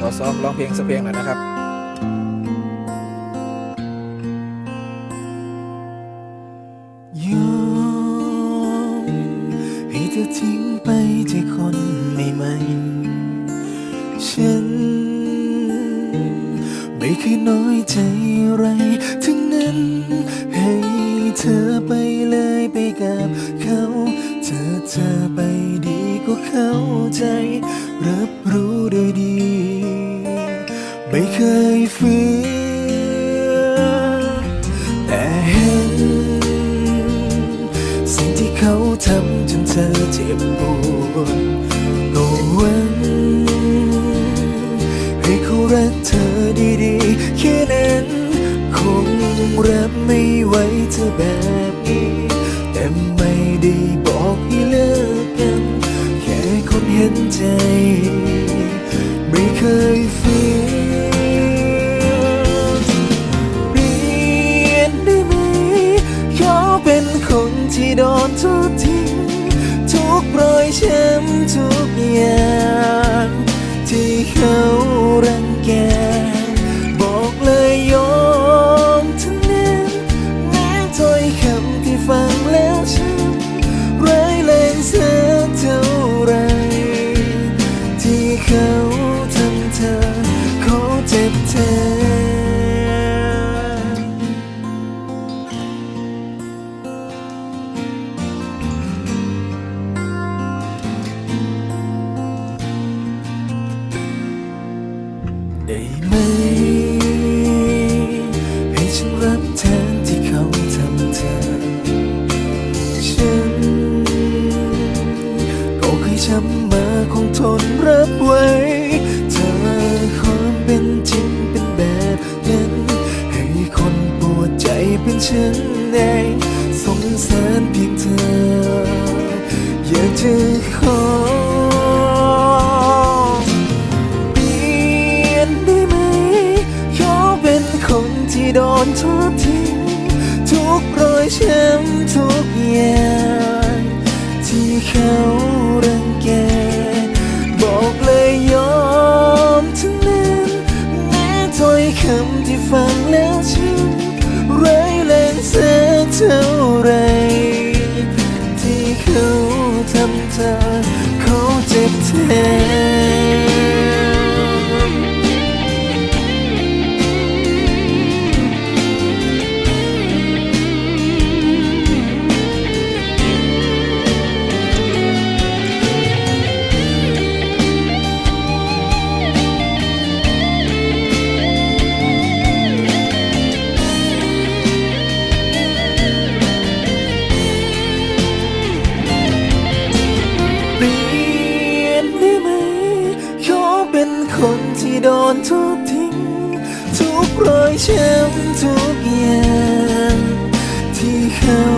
ขอซ้อมร้องเพลงสักเพลงหน่อยนะครับ ยอมให้เธอทิ้งไปจากคนใหม่ๆ ฉัน ไม่เคยน้อยใจอะไร ทั้งนั้น ให้เธอไปเลยไปกับเขา เธอเธอไปดีก็เข้าใจ ไม่เคยฝืนแต่เห็น สิ่งที่เขาทำจนเธอเจ็บปวดก็หวังให้เขารักเธอดีๆแค่นั้น คงรับไม่ไหวเธอแบบนี้ แต่ไม่ได้บอกให้เลิกกัน แค่คนเห็นใจ ไม่เคย กรอยช้ำทุกอย่าง ก็เคยช้ำมาคงทนรับไว้ เธอความเป็นจริงเป็นแบบนั้น ให้คนปวดใจเป็นฉันเองสงสารเพียงเธอ อยากจะขอเปลี่ยนได้ไหมขาเป็นคนที่โดนทอดทิ้งทุกรอยช้ำทุกอย่างที่เขา เขาเจ็บแทน โดนทุบทิ้ง ทุกรอยช้ำทุกอย่างที่เขา